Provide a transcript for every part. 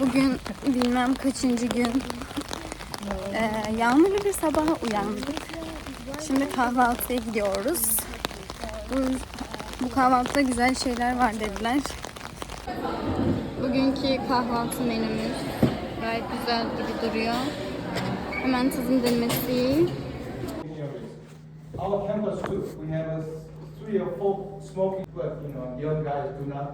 Bugün bilmem kaçıncı gün. Ee, yağmurlu bir sabaha uyandık. Şimdi kahvaltıya gidiyoruz. Bu, bu kahvaltıda güzel şeyler var dediler. Bugünkü kahvaltı menümüz gayet güzel gibi duruyor. Hemen tuzun demesi. Our campus too, we have a three or four smoking, but you know, young guys do not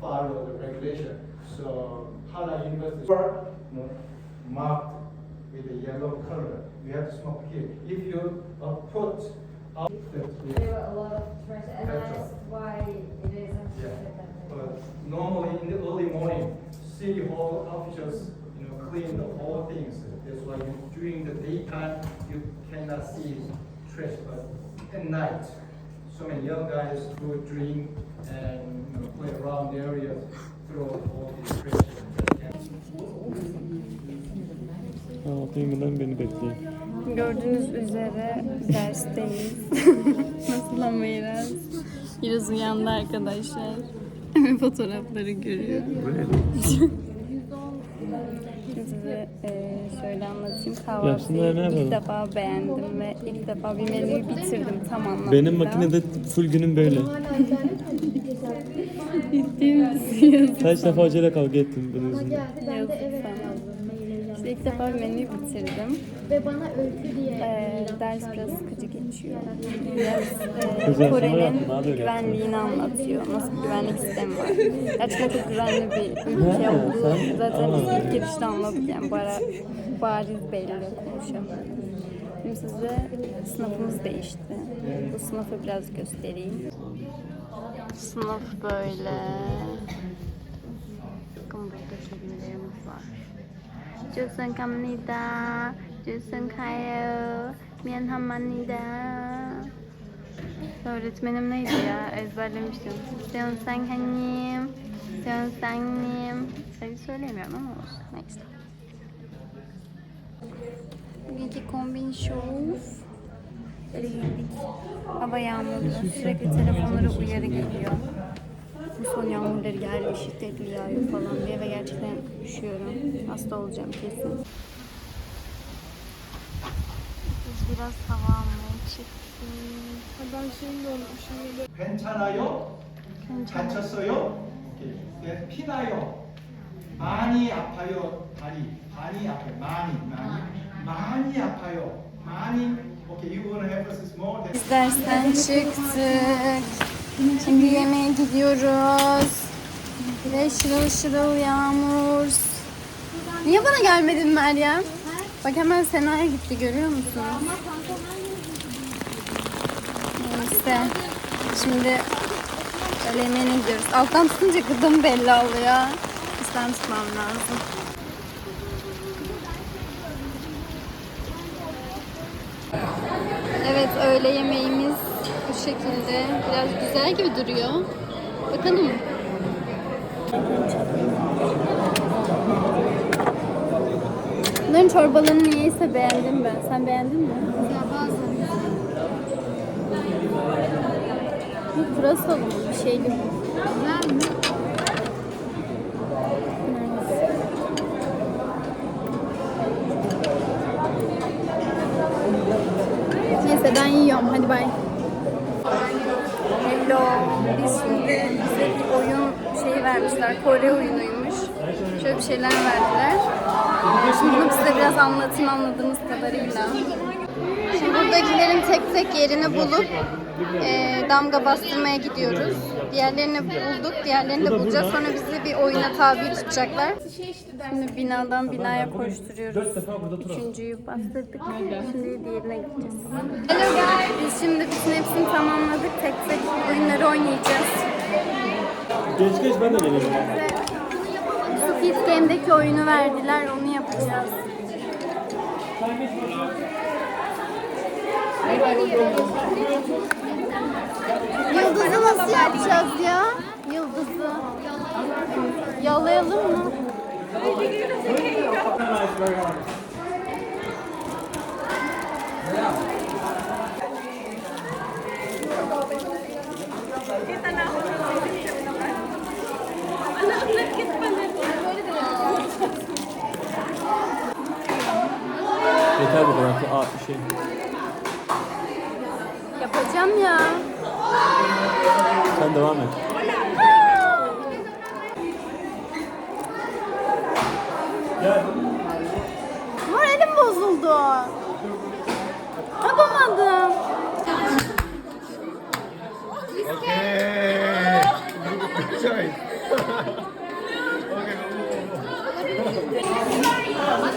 follow the regulation. So Hala University, you know, marked with a yellow color, you have to smoke here. If you uh, put out There were a lot of trash, and That's why it is yeah. unsafe that way. But normally in the early morning, city hall officials, you know, clean the whole things. That's why you, during the daytime, you cannot see trash, but at night, so many young guys go drink and, you know, play around the area, Kahvaltı yemeden beni bekleyin. Gördüğünüz üzere dersteyiz. Nasıl ama İraz? İraz uyandı arkadaşlar. Fotoğrafları görüyor. Size e, şöyle anlatayım. Yapsınlar, Kahvaltıyı ne yapalım? ilk defa beğendim ve ilk defa bir menüyü bitirdim tam anlamıyla. Benim makinede full günüm böyle. Ciddi misin? Kaç defa hocayla kavga ettim bunun yüzünden. Yazık sana. İşte ilk defa bir menüyü bitirdim. Ve bana öykü diye Ee, ders biraz sıkıcı geçiyor. Biraz e, Kore'nin yaptım, bana da öyle güvenliğini anlatıyor. Nasıl bir güvenlik sistemi var. Gerçekten çok güvenli bir ülke Ha, olduğu sen zaten anladın. ilk girişte anladık yani bara, bariz belli konuşuyor. Şimdi size sınıfımız değişti. Bu sınıfı biraz göstereyim sınıf böyle. Bakın burada kedilerimiz var. Jusun kamnida. Jusun kayo. Mianhamanida. Öğretmenim neydi ya? Ezberlemiştim. Seon sen kendim. Seon sennim. Seni söyleyemiyorum ama olsun. Neyse. Bugünkü kombin show. Böyle giydik. Hava yağmurlu. Sürekli telefonlara uyarı geliyor. Bu son yağmurları geldi, şiddetli yağıyor falan diye ve gerçekten üşüyorum. Hasta olacağım kesin. Biz biraz hava almaya çıktık. 괜찮아요? 다쳤어요? 오케이. 네, 피나요? 많이 아파요? 다리. 많이 아파요. 많이, 많이. 많이 아파요. 많이. Biz dersten çıktık. Şimdi yemeğe gidiyoruz. Ve şırıl şırıl yağmur. Niye bana gelmedin Meryem? Bak hemen Sena'ya gitti görüyor musun? Neyse. Şimdi öğle yemeğine gidiyoruz. Alttan tutunca gıdım belli oluyor. Üstten tutmam lazım. Öğle yemeğimiz bu şekilde. Biraz güzel gibi duruyor. Bakalım. Bunların çorbalarını niyeyse beğendim ben. Sen beğendin mi? ya bazen Bu pırasalı mı? Bir şeyli mi? ben mi? Ben yiyorum. Hadi bay. Hello. Biz şimdi bize bir oyun şeyi vermişler. Kore oyunuymuş. Şöyle bir şeyler verdiler. Şimdi bunu size biraz anlatayım anladığımız kadarıyla. Buradakilerin tek tek yerini bulup e, damga bastırmaya gidiyoruz. Diğerlerini bulduk, diğerlerini de bulacağız. Sonra bizi bir oyuna tabi tutacaklar. Şimdi binadan binaya koşturuyoruz. Üçüncüyü bastırdık. Şimdi diğerine gideceğiz. Hello guys. Biz şimdi bütün hepsini tamamladık. Tek tek oyunları oynayacağız. Geç geç ben de. Bize Squid Game'deki oyunu verdiler. Onu yapacağız. Yıldızı nasıl yapacağız ya? Yıldızı. Yollayalım mı? Yeter bu kadar. Aa, şey. Yapacağım ya. Sen devam et.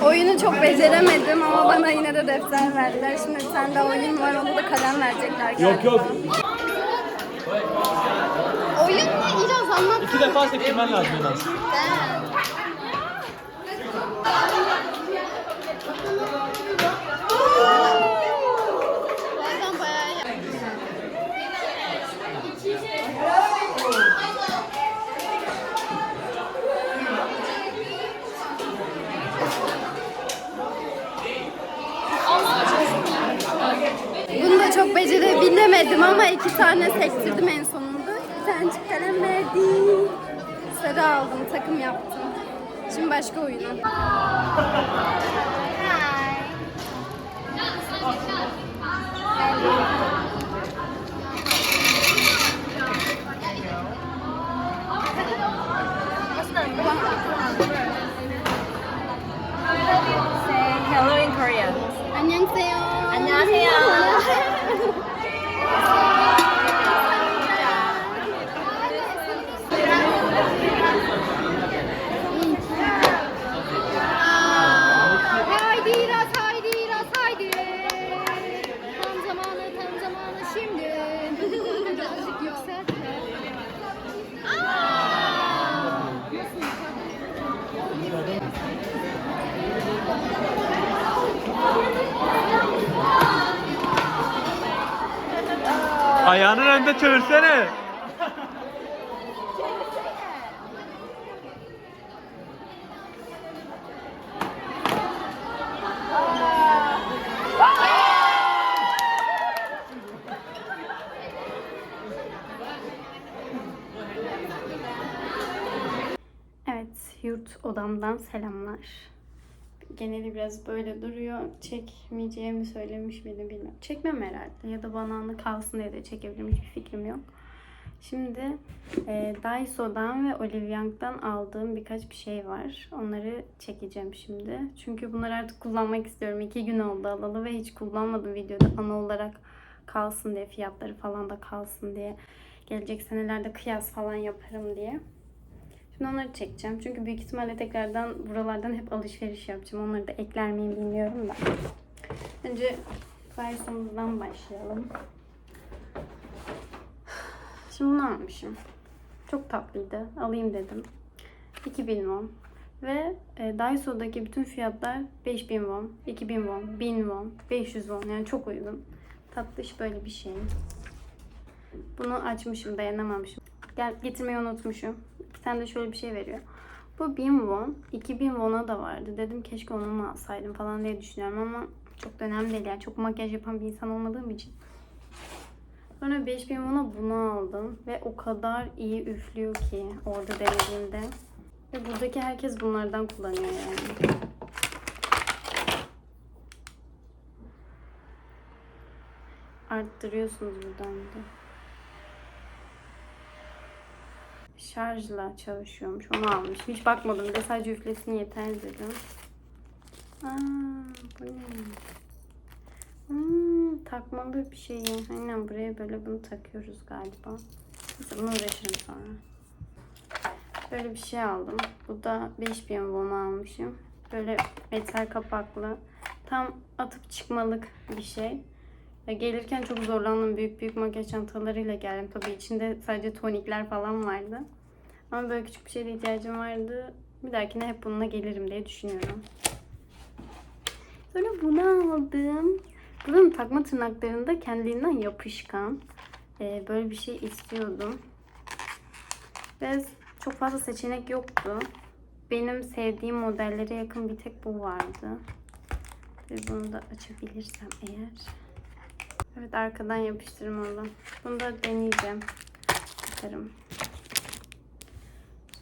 Oyunu çok beceremedim ama bana yine de defter verdiler. Şimdi daha oyun var, onda da kalem verecekler galiba. Yok yok. Oyun ne? İraz anlat. İki defa sektirmen lazım en az. Bazen bayağı iyi. Bunu da çok becerebilemedim ama iki tane sektirdim en sonunda. Bir tane çift kalem verdi. Sarı aldım, takım yaptım. Şimdi başka oyuna. Hello in Korean. 안녕하세요. 안녕하세요. Ayağının önünde çevirsene. Evet, yurt odamdan selamlar. Geneli biraz böyle duruyor. Çekmeyeceğimi söylemiş miydim bilmiyorum. Çekmem herhalde ya da bana anı kalsın diye de çekebilirim. Hiçbir fikrim yok. Şimdi e, Daiso'dan ve Olive Young'dan aldığım birkaç bir şey var. Onları çekeceğim şimdi. Çünkü bunları artık kullanmak istiyorum. İki gün oldu alalı ve hiç kullanmadım videoda. Ana olarak kalsın diye, fiyatları falan da kalsın diye. Gelecek senelerde kıyas falan yaparım diye. Şimdi onları çekeceğim. Çünkü büyük ihtimalle tekrardan buralardan hep alışveriş yapacağım. Onları da ekler miyim bilmiyorum da. Önce Dyson'dan başlayalım. Şimdi bunu almışım. Çok tatlıydı. Alayım dedim. 2000 won. Ve e, Daiso'daki bütün fiyatlar 5000 won, 2000 won, 1000 won, 500 won. Yani çok uygun. Tatlış böyle bir şey. Bunu açmışım, dayanamamışım. Gel, getirmeyi unutmuşum. Bir tane de şöyle bir şey veriyor. Bu 1000 won, 2000 won'a da vardı. Dedim keşke onu mu alsaydım falan diye düşünüyorum ama çok da önemli değil. Yani çok makyaj yapan bir insan olmadığım için. Sonra 5000 won'a bunu aldım. Ve o kadar iyi üflüyor ki orada denediğimde. Ve buradaki herkes bunlardan kullanıyor yani. Arttırıyorsunuz buradan da. Şarjla çalışıyormuş. Onu almış. Hiç bakmadım. Bir de sadece üflesin yeter dedim. Aa, bu ne? Hmm, takmalı bir şey. Aynen buraya böyle bunu takıyoruz galiba. Neyse bunu uğraşırım sonra. Böyle bir şey aldım. Bu da 5000 won almışım. Böyle metal kapaklı. Tam atıp çıkmalık bir şey. Ve gelirken çok zorlandım. Büyük büyük makyaj çantalarıyla geldim. Tabii içinde sadece tonikler falan vardı. Ama böyle küçük bir şeye ihtiyacım vardı. Bir dahakine hep bununla gelirim diye düşünüyorum. Sonra bunu aldım. Bunun takma tırnaklarında kendiliğinden yapışkan. Ee, böyle bir şey istiyordum. Ve çok fazla seçenek yoktu. Benim sevdiğim modellere yakın bir tek bu vardı. Ve bunu da açabilirsem eğer. Evet arkadan yapıştırmalı. Bunu da deneyeceğim. Bakarım.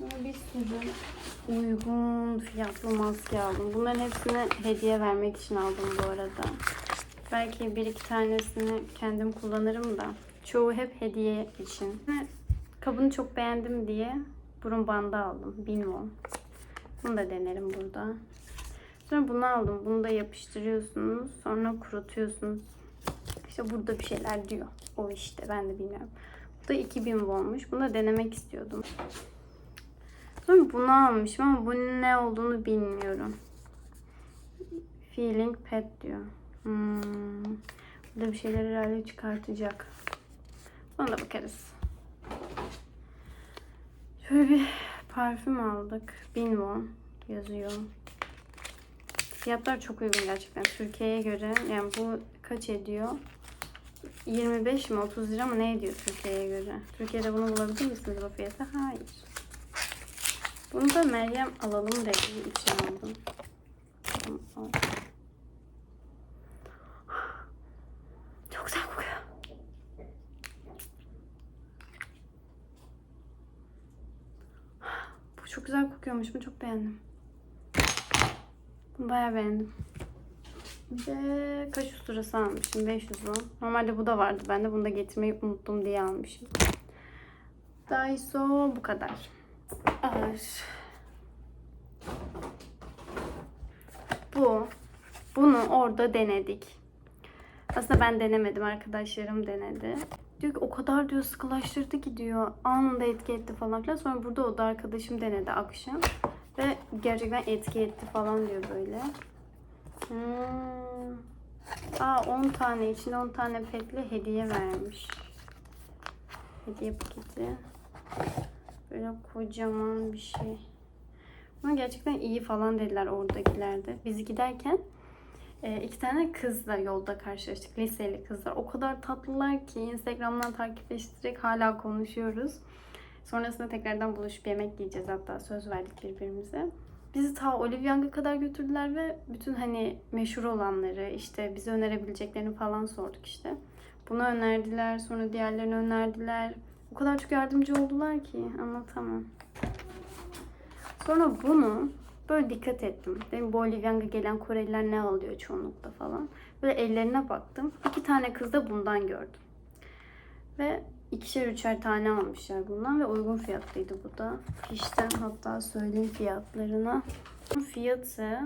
Sonra bir sürü uygun fiyatlı maske aldım. Bunların hepsini hediye vermek için aldım bu arada. Belki bir iki tanesini kendim kullanırım da. Çoğu hep hediye için. Kabını çok beğendim diye burun bandı aldım. Binwon. Bunu da denerim burada. Sonra bunu aldım. Bunu da yapıştırıyorsunuz. Sonra kurutuyorsunuz. İşte burada bir şeyler diyor. O işte ben de bilmiyorum. Bu da 2000 wonmuş. Bunu da denemek istiyordum. Bunu almışım ama bunun ne olduğunu bilmiyorum. Feeling pet diyor. Hmm. Burada bir şeyler herhalde çıkartacak. Ona da bakarız. Şöyle bir parfüm aldık. 1000 won yazıyor. Fiyatlar çok uygun gerçekten. Türkiye'ye göre yani bu kaç ediyor? 25 mi 30 lira mı ne ediyor Türkiye'ye göre? Türkiye'de bunu bulabilir misiniz bu fiyata? Hayır. Bunu da Meryem alalım dediği için aldım. Çok güzel kokuyor. Bu çok güzel kokuyormuş. Bunu çok beğendim. Bunu bayağı beğendim. Bir de kaş usturası almışım. 500 won. Normalde bu da vardı. Ben de bunu da getirmeyi unuttum diye almışım. Daiso bu kadar. Ağır. Bu. Bunu orada denedik. Aslında ben denemedim. Arkadaşlarım denedi. Diyor ki o kadar diyor sıkılaştırdı ki diyor. Anında etki etti falan filan. Sonra burada o da arkadaşım denedi akşam. Ve gerçekten etki etti falan diyor böyle. Hmm. Aa 10 tane içinde 10 tane petle hediye vermiş. Hediye paketi. Böyle kocaman bir şey. Ama gerçekten iyi falan dediler oradakilerde. Biz giderken e, iki tane kızla yolda karşılaştık. Liseli kızlar. O kadar tatlılar ki Instagram'dan takipleştirerek hala konuşuyoruz. Sonrasında tekrardan buluşup yemek yiyeceğiz hatta söz verdik birbirimize. Bizi ta Olivyang'a kadar götürdüler ve bütün hani meşhur olanları işte bize önerebileceklerini falan sorduk işte. Bunu önerdiler sonra diğerlerini önerdiler. O kadar çok yardımcı oldular ki anlatamam. Sonra bunu böyle dikkat ettim. Benim bu Olivyang'a gelen Koreliler ne alıyor çoğunlukla falan. Böyle ellerine baktım. İki tane kız da bundan gördüm. Ve ikişer üçer tane almışlar bundan ve uygun fiyatlıydı bu da. Fişten hatta söyleyeyim fiyatlarını. Fiyatı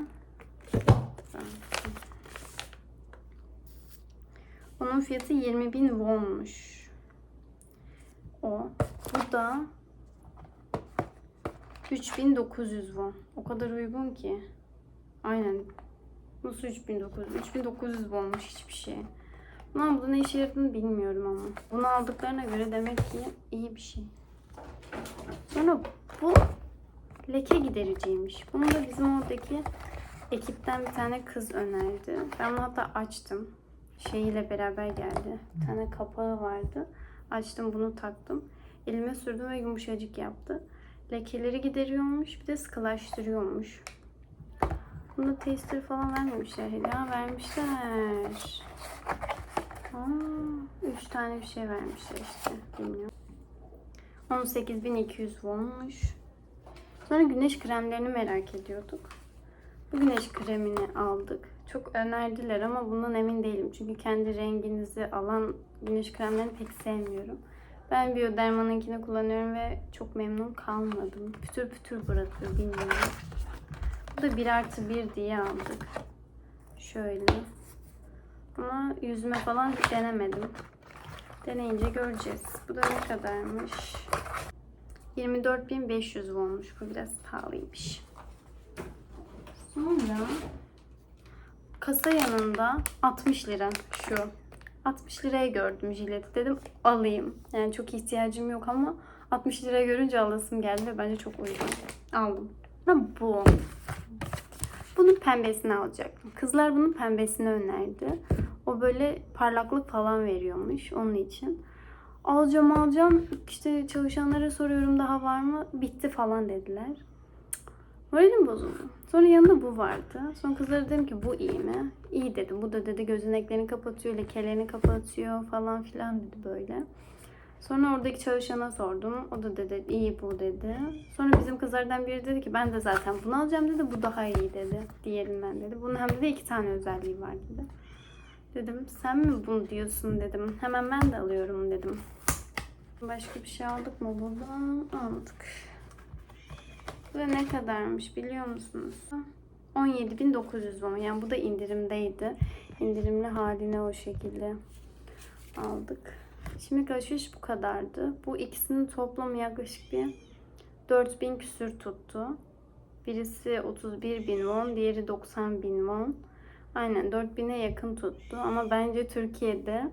onun fiyatı 20 bin wonmuş. O. Bu da 3900 won. O kadar uygun ki. Aynen. Nasıl 3900? 3900 wonmuş hiçbir şey. Ama bu ne işe yaradığını bilmiyorum ama. Bunu aldıklarına göre demek ki iyi bir şey. Sonra bu leke gidericiymiş. Bunu da bizim oradaki ekipten bir tane kız önerdi. Ben bunu hatta açtım. Şeyiyle beraber geldi. Bir tane kapağı vardı. Açtım bunu taktım. Elime sürdüm ve yumuşacık yaptı. Lekeleri gideriyormuş. Bir de sıkılaştırıyormuş. Bunda taster falan vermemişler. Ya vermişler. Aa, üç tane bir şey vermişler işte. Bilmiyorum. 18.200 wonmuş. Sonra güneş kremlerini merak ediyorduk. Bu güneş kremini aldık. Çok önerdiler ama bundan emin değilim. Çünkü kendi renginizi alan güneş kremlerini pek sevmiyorum. Ben Bioderma'nınkini kullanıyorum ve çok memnun kalmadım. Pütür pütür bırakıyor bilmiyorum. Bu da 1 artı 1 diye aldık. Şöyle. Ama yüzüme falan denemedim. Deneyince göreceğiz. Bu da ne kadarmış? 24.500 wonmuş. Bu biraz pahalıymış. Sonra kasa yanında 60 lira şu. 60 liraya gördüm jileti. Dedim alayım. Yani çok ihtiyacım yok ama 60 liraya görünce alasım geldi ve bence çok uygun. Aldım. Ha bu. Bunun pembesini alacaktım. Kızlar bunun pembesini önerdi. O böyle parlaklık falan veriyormuş onun için. Alacağım alacağım. İşte çalışanlara soruyorum daha var mı? Bitti falan dediler. Moralim bozuldu. Sonra yanında bu vardı. Sonra kızlara dedim ki bu iyi mi? İyi dedim. Bu da dedi gözeneklerini kapatıyor, lekelerini kapatıyor falan filan dedi böyle. Sonra oradaki çalışana sordum. O da dedi iyi bu dedi. Sonra bizim kızlardan biri dedi ki ben de zaten bunu alacağım dedi. Bu daha iyi dedi. Diğerinden dedi. Bunun hem de iki tane özelliği var dedi. Dedim sen mi bunu diyorsun dedim. Hemen ben de alıyorum dedim. Başka bir şey aldık mı buradan? Aldık. Ve ne kadarmış biliyor musunuz? 17.900 won. Yani bu da indirimdeydi. İndirimli haline o şekilde aldık. Şimdi alışveriş bu kadardı. Bu ikisinin toplamı yaklaşık bir 4000 küsür tuttu. Birisi 31 bin won, diğeri 90 bin won. Aynen 4000'e yakın tuttu. Ama bence Türkiye'de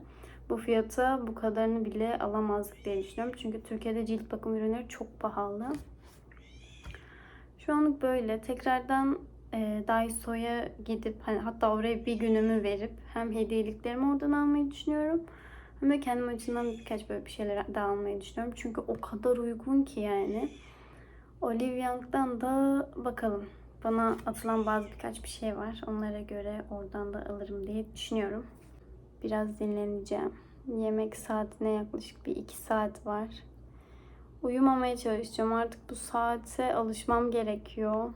bu fiyata bu kadarını bile alamazdık diye düşünüyorum. Çünkü Türkiye'de cilt bakım ürünleri çok pahalı. Şu anlık böyle. Tekrardan e, Daiso'ya gidip hani hatta oraya bir günümü verip hem hediyeliklerimi oradan almayı düşünüyorum. Hem de kendim açımdan birkaç böyle bir şeyler daha almayı düşünüyorum. Çünkü o kadar uygun ki yani. Olive Young'dan da bakalım. Bana atılan bazı birkaç bir şey var. Onlara göre oradan da alırım diye düşünüyorum. Biraz dinleneceğim. Yemek saatine yaklaşık bir iki saat var. Uyumamaya çalışacağım. Artık bu saate alışmam gerekiyor.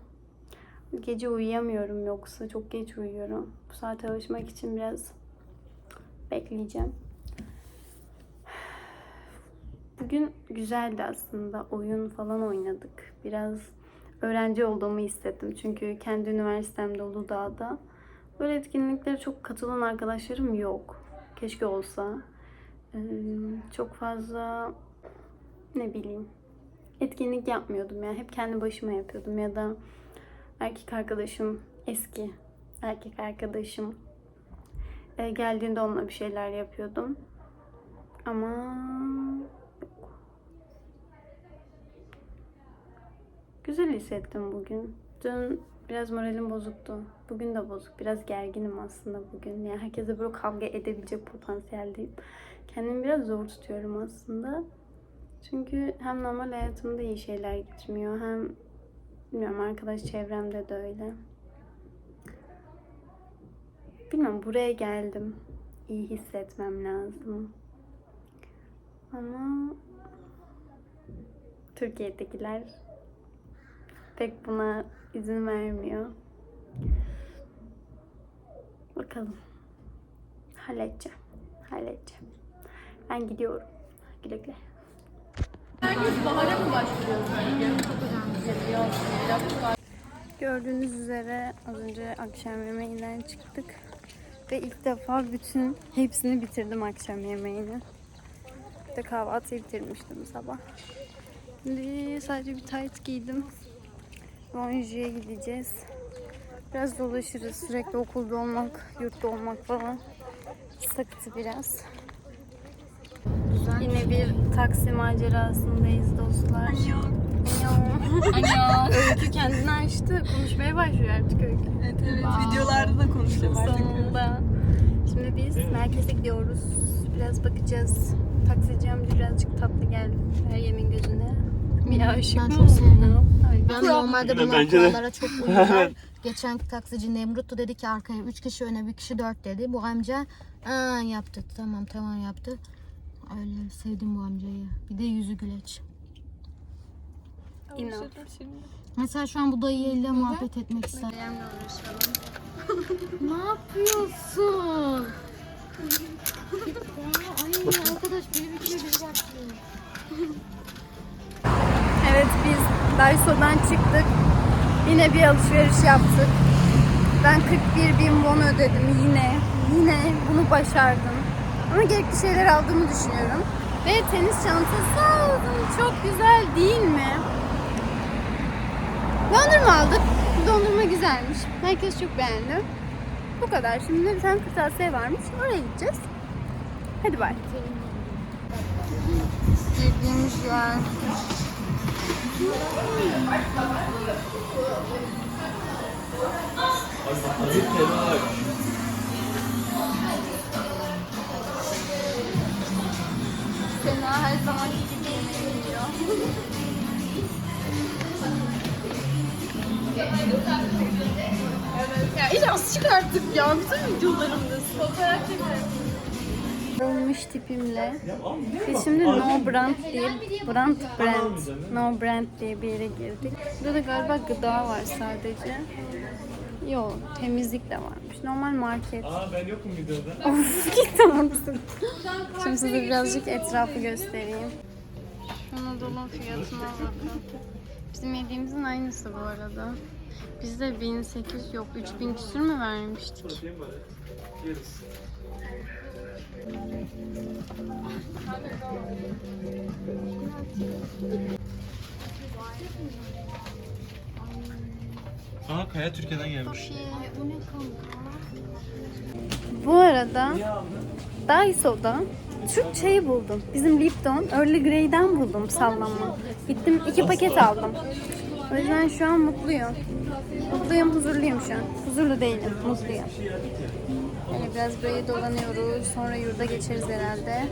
Gece uyuyamıyorum yoksa. Çok geç uyuyorum. Bu saate alışmak için biraz bekleyeceğim. Bugün güzeldi aslında. Oyun falan oynadık. Biraz öğrenci olduğumu hissettim. Çünkü kendi üniversitemde Uludağ'da. Böyle etkinliklere çok katılan arkadaşlarım yok. Keşke olsa. Ee, Çok fazla ne bileyim etkinlik yapmıyordum ya. Hep kendi başıma yapıyordum ya da erkek arkadaşım eski erkek arkadaşım e, geldiğinde onunla bir şeyler yapıyordum. Ama. Güzel hissettim bugün. Dün biraz moralim bozuktu. Bugün de bozuk. Biraz gerginim aslında bugün. Yani herkese böyle kavga edebilecek potansiyeldeyim. Kendimi biraz zor tutuyorum aslında. Çünkü hem normal hayatımda iyi şeyler gitmiyor hem bilmiyorum arkadaş çevremde de öyle. Bilmiyorum buraya geldim. İyi hissetmem lazım. Ama Türkiye'dekiler pek buna izin vermiyor. Bakalım. Halledeceğim. Halledeceğim. Ben gidiyorum. Güle güle. Gördüğünüz üzere az önce akşam yemeğinden çıktık. Ve ilk defa bütün hepsini bitirdim akşam yemeğini. De kahvaltıyı bitirmiştim sabah. Şimdi sadece bir tight giydim. Lonji'ye gideceğiz. Biraz dolaşırız. Sürekli okulda olmak, yurtta olmak falan sıktı biraz. Yine bir taksi macerasındayız dostlar. Anyo. Öykü kendini açtı. Konuşmaya başlıyor artık Öykü. Evet evet videolarda da artık. Sonunda. Şimdi biz merkeze gidiyoruz. Biraz bakacağız. Taksici amca birazcık tatlı geldi. Meryem'in gözüne. Bir aşık Ben çok sevdim. Ben normalde bunlar kurallara çok uyuyorum. Geçen taksici Nemrut da dedi ki arkaya 3 kişi öne bir kişi 4 dedi. Bu amca Aa, yaptı tamam tamam yaptı. Öyle sevdim bu amcayı. Bir de yüzü güleç. İnan. Mesela şu an bu dayıyla muhabbet etmek ister. Ne yapıyorsun? Ya, ay arkadaş biri bitiyor biri başlıyor. Evet biz Daiso'dan çıktık. Yine bir alışveriş yaptık. Ben 41 bin won ödedim yine. Yine bunu başardım. Ama gerekli şeyler aldığımı düşünüyorum. Ve tenis çantası aldım. Çok güzel değil mi? Dondurma aldık. Dondurma güzelmiş. Herkes çok beğendi. Bu kadar. Şimdi bir tane kırtasiye varmış. Oraya gideceğiz. Hadi bay. Girdiğimiz yer. Sena her zaman gibi yiyor. Ya az çık artık ya. Bütün videolarımdasın. Fotoğraf çekelim. Olmuş tipimle. Biz şimdi No Brand diye, Brand Brand, No Brand diye bir yere girdik. Burada da galiba gıda var sadece. Yok, temizlik de varmış. Normal market. Aa ben yokum videoda. Of git tamam Şimdi size birazcık etrafı göstereyim. Şu dolun fiyatına bakın. Bizim yediğimizin aynısı bu arada. Biz de 1800 yok 3000 küsür mü vermiştik? Yeriz. Aa Kaya Türkiye'den gelmiş. Bu arada Daiso'da Türk çayı buldum. Bizim Lipton Early Grey'den buldum sallanma. Gittim iki paket aldım. O yüzden şu an mutluyum. Mutluyum, huzurluyum şu an. Huzurlu değilim, mutluyum. Yani biraz böyle dolanıyoruz. Sonra yurda geçeriz herhalde.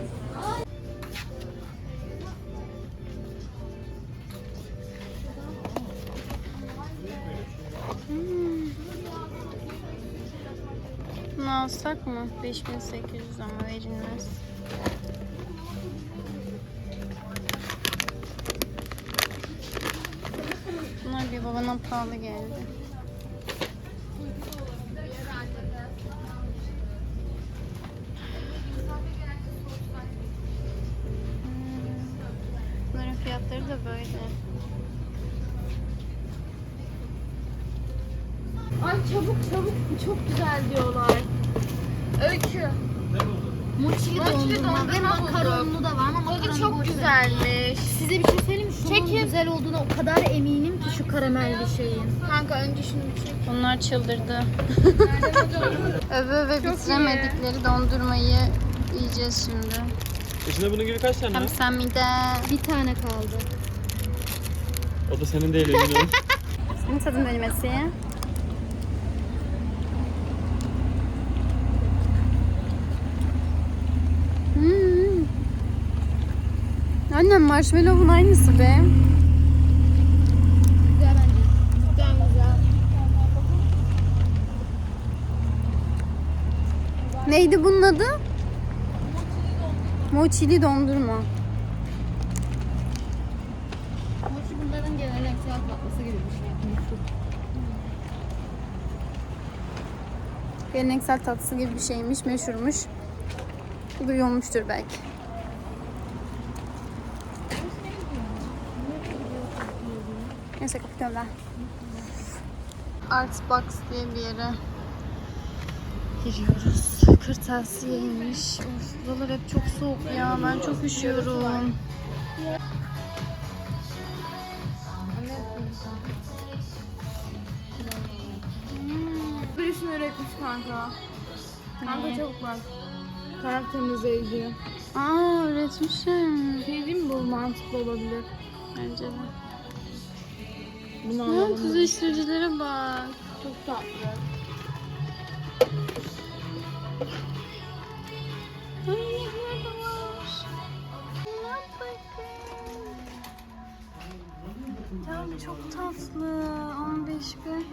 5800 ama verilmez. Bunlar bir babana pahalı geldi. Hmm. Bunların fiyatları da böyle. Ay çabuk çabuk bu çok güzel diyorlar. Öykü. Mochili dondurma ve makaronlu da var ama makaronu Çok boş güzelmiş. Size bir şey söyleyeyim mi? Şunun güzel olduğuna o kadar eminim ki şu karamelli şeyin. Kanka önce şunu bir çek. Bunlar çıldırdı. öve öve bitiremedikleri dondurmayı yiyeceğiz şimdi. İçinde bunun gibi kaç tane Hem var? sen bir de Bir tane kaldı. O da senin değil emin ol. senin tadım denemesi. Hmm. Annem marshmallow'un aynısı be. Güzel bence. Cidden güzel. Neydi bunun adı? Mochili dondurma. Mochi bunların geleneksel tatlısı gibi bir şey. Geleneksel tatlısı gibi bir şeymiş, meşhurmuş. Duyulmuştur belki. Neyse kapatıyorum ben. Artbox diye bir yere giriyoruz. Kırtasiyeymiş. Buralar hep çok soğuk ya. Ben çok üşüyorum. Birisini üretmiş kanka. Kanka çabuk bak. Karakterinize ilgili. Aa üretmişim. Şey diyeyim mi bu mantıklı olabilir. Bence de. Bunu alalım. tuzleştiricilere bak. Çok tatlı. Ay ne var. Buna bakın. Ya çok tatlı. 15 bin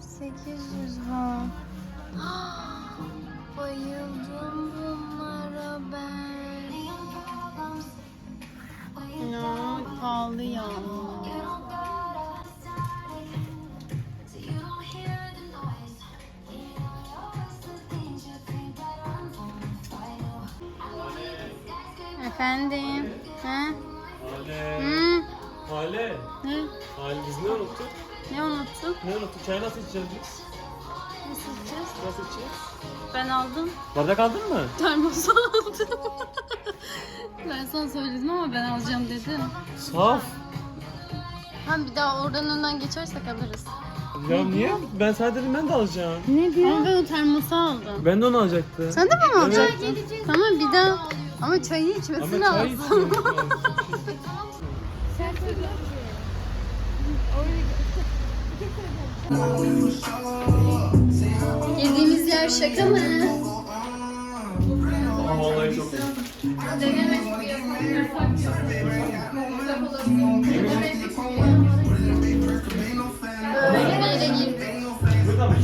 800 var. Bayıldım bunlara ben. Ya pahalı ya. Efendim? Ha? Hale. Hı? Hale. Ne? Hale biz ne unuttuk? Ne unuttun? Ne unuttuk? Çay nasıl içeceğiz biz? Nasıl içeceğiz? Nasıl içeceğiz? Ben aldım. Bardak aldın mı? Termos aldım. ben sana söyledim ama ben alacağım dedim. Saf. Ha bir daha oradan önden geçersek alırız. Ya niye? Ben sana dedim ben de alacağım. Ne diyor? Ama ben o termosu aldım. Ben de onu alacaktım. Sen de mi Evet. alacaksın? Tamam bir daha. Ama çayı içmesi Ama çay lazım. Yediğimiz yer şaka mı? Ama vallahi çok iyi. Böyle bir yere girdik. Burada mı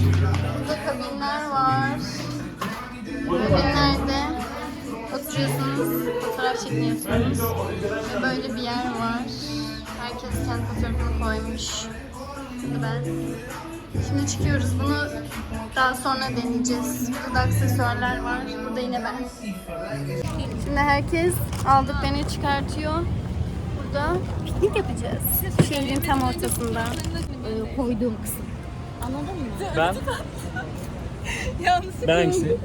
çekimi yapıyoruz. Ve böyle bir yer var. Herkes kendi fotoğrafını koymuş. Burada ben. Şimdi çıkıyoruz. Bunu daha sonra deneyeceğiz. Burada aksesuarlar var. Burada yine ben. Şimdi herkes aldık beni çıkartıyor. Burada piknik yapacağız. Şehrin tam ortasında. Ee, koyduğum kısım. Anladın mı? Ben? ben hangisi?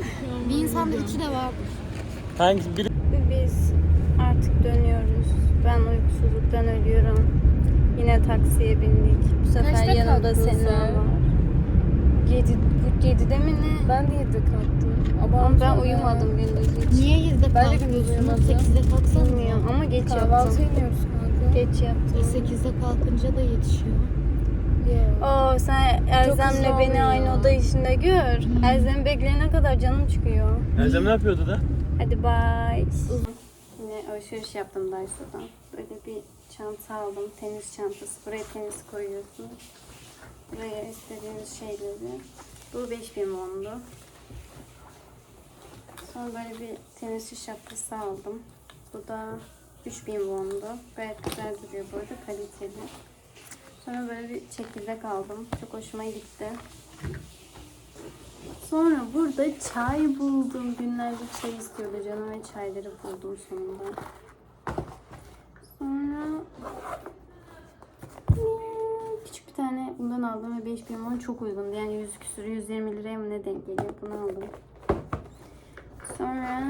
Bir insanda üçü de var. Hangisi? Biri... Biz artık dönüyoruz. Ben uykusuzluktan ölüyorum. Yine taksiye bindik. Bu sefer Kaçta yanımda kalktın Sena sen? var. 7, 7'de mi ne? Ben de 7'de kalktım. Ama ben uyumadım gündüz hiç. Niye 7'de Ben de gündüz kalkıyorsunuz? uyumadım. 8'de kalksanız Bilmiyorum ama geç Kahvaltı yaptım. iniyoruz kanka. Geç yaptım. 8'de kalkınca da yetişiyor. Oo sen Erzem'le güzel beni oluyor. aynı oda içinde gör. Erzem bekleyene kadar canım çıkıyor. Erzem ne yapıyordu da? Hadi bye. Yine alışveriş yaptım Daiso'dan. Böyle bir çanta aldım. Tenis çantası. Buraya tenis koyuyorsun. Buraya istediğiniz şeyleri. Bu 5000 wondu. Sonra böyle bir tenisçi şapkası aldım. Bu da 3000 wondu. Gayet güzel duruyor bu arada. Kaliteli. Sonra böyle bir çekirdek aldım. Çok hoşuma gitti. Sonra burada çay buldum. Günlerdir çay istiyordu canım ve çayları buldum sonunda. Sonra küçük bir tane bundan aldım ve 5000 won çok uygundu. Yani 100 küsür 120 liraya mı ne denk geliyor? Bunu aldım. Sonra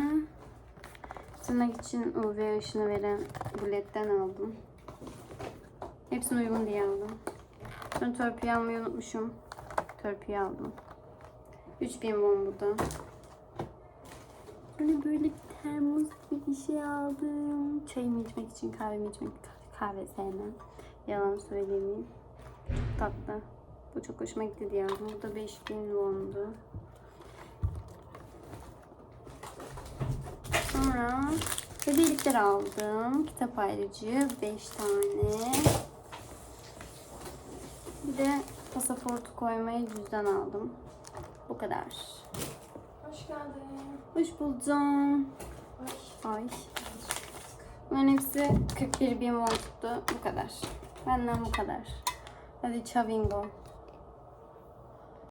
tırnak için UV ışını veren buletten aldım. Hepsine uygun diye aldım. Sonra törpüyü almayı unutmuşum. Törpüyü aldım. 3000 won bu da. Böyle böyle termos gibi bir şey aldım. Çayımı içmek için, kahvemi içmek kahve sevmem. Yalan söylemeyeyim. Tatlı. Bu çok hoşuma gitti diye aldım. Bu da 5000 wondu. Sonra hediyelikler aldım. Kitap ayrıcı 5 tane. Bir de pasaportu koymaya cüzdan aldım. Bu kadar. Hoş geldin. Hoş buldum. Ay. Bunların hepsi 41 bin won tuttu. Bu kadar. Benden bu kadar. Hadi çavingo.